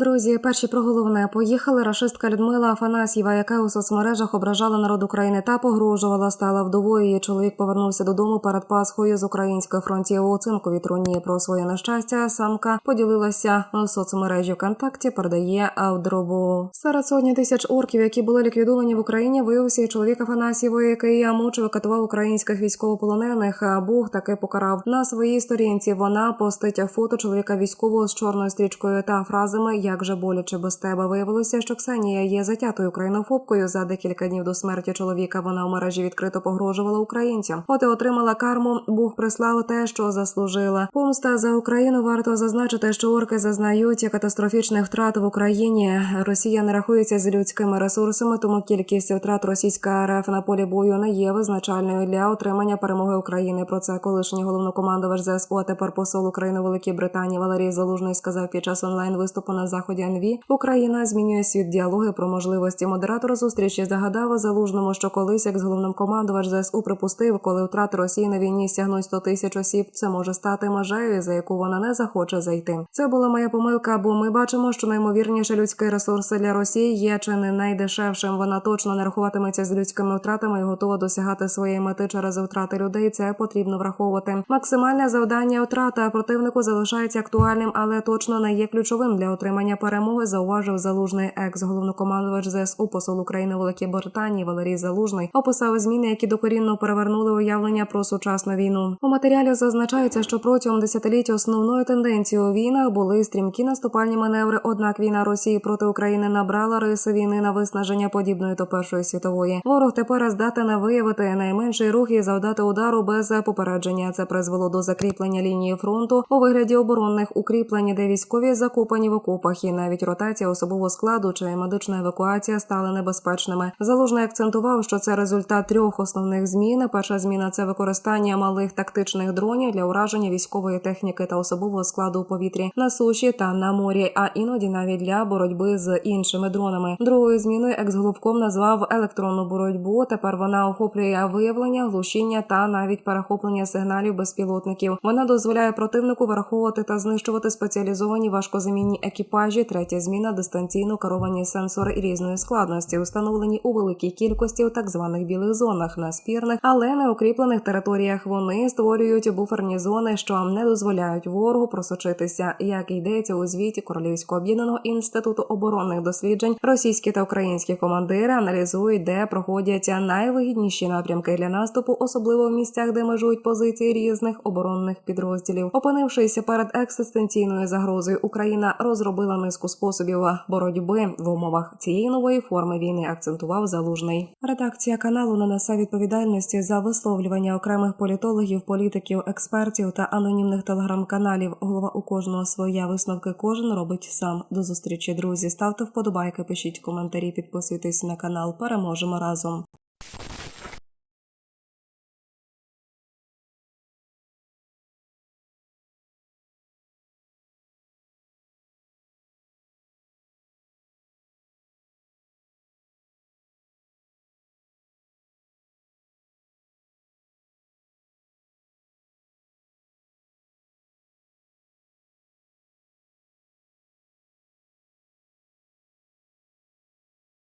Друзі, перші про головне поїхали рашистка Людмила Афанасьєва, яка у соцмережах ображала народ України та погрожувала, стала вдовою. Її чоловік повернувся додому перед Пасхою з української фронтів у цинковій труні. Про своє нещастя самка поділилася у соцмережі ВКонтакті. Передає Авдробу. Серед сотні тисяч орків, які були ліквідовані в Україні, виявився і чоловік Афанасьєвої, який мучив катував українських військовополонених. Бог таки покарав на своїй сторінці. Вона постить фото чоловіка військового з чорною стрічкою та фразами Як же боляче без тебе виявилося, що Ксенія є затятою українофобкою. За декілька днів до смерті чоловіка вона в мережі відкрито погрожувала українцям. От і отримала карму. Бог прислав те, що заслужила. Помста за Україну варто зазначити, що орки зазнають катастрофічних втрат в Україні. Росія не рахується з людськими ресурсами, тому кількість втрат російська РФ на полі бою не є визначальною для отримання перемоги України. Про це колишній головнокомандувач ЗСУ, а тепер посол України Великій Британії Валерій Залужний сказав під час онлайн виступу на заході НВ. Україна змінює світ діалоги про можливості. Модератор зустрічі загадав залужному, що колись як з головнокомандувач ЗСУ припустив, коли втрати Росії на війні сягнуть 100 тисяч осіб. Це може стати межею, за яку вона не захоче зайти. Це була моя помилка, бо ми бачимо, що наймовірніше людський ресурс для Росії є чи не найдешевшим. Вона точно не рахуватиметься з людськими втратами і готова досягати своєї мети через втрати людей. Це потрібно враховувати. Максимальне завдання втрата противнику залишається актуальним, але точно не є ключовим для отримання перемоги. Зауважив залужний екс-головнокомандувач ЗСУ посол України Великій Британії Валерій Залужний. Описав зміни, які докорінно перевернули уявлення про сучасну війну. У матеріалі зазначається, що протягом десятиліть основною тенденцією війнах були стрімкі наступальні маневри. Однак війна Росії проти України набрала риси війни на виснаження подібної до Першої світової. Ворог тепер здатен виявити найменший рух і завдати удару без попередження. Це призвело до закріплення лінії фронту у вигляді оборонних укріплень, де військові закопані в окопах, і навіть ротація особового складу чи медична евакуація стали небезпечними. Залужний акцентував, що це результат трьох основних змін. Перша зміна це використання малих тактичних дронів для ураження військової техніки та особового складу у повітрі на суші та на морі, а іноді навіть для боротьби з іншими дронами. Другою зміною екс-головком назвав електронну боротьбу. Тепер вона охоплює виявлення, глушіння та навіть перехоплення сигналів безпілотників. Вона дозволяє противнику враховувати та знищувати спеціалізовані важкозамінні екіпажі. Третя зміна дистанційно керовані сенсори різної складності, установлені у великій кількості у так званих білих зонах на спірних, але не укріплених територіях. Вони створюють буферні зони, що не дозволяють ворогу просочитися. Як йдеться у звіті Королівського об'єднаного інституту оборонних досліджень, російські та українські командири аналізують, де проходять найвигідніші напрямки для наступу, особливо в місцях, де межують позиції різних оборонних підрозділів. Опинившись перед екзистенційною загрозою, Україна розробила низку способів боротьби в умовах цієї нової форми війни. Акцентував залужний. Редакція каналу не несе відповідальності за висловлювання окремих політологів, політиків, експертів та анонімних телеграм-каналів. Голова у кожного своя висновки кожен робить сам. До зустрічі, друзі. Ставте вподобайки, пишіть коментарі, підписуйтесь на канал. Переможемо разом.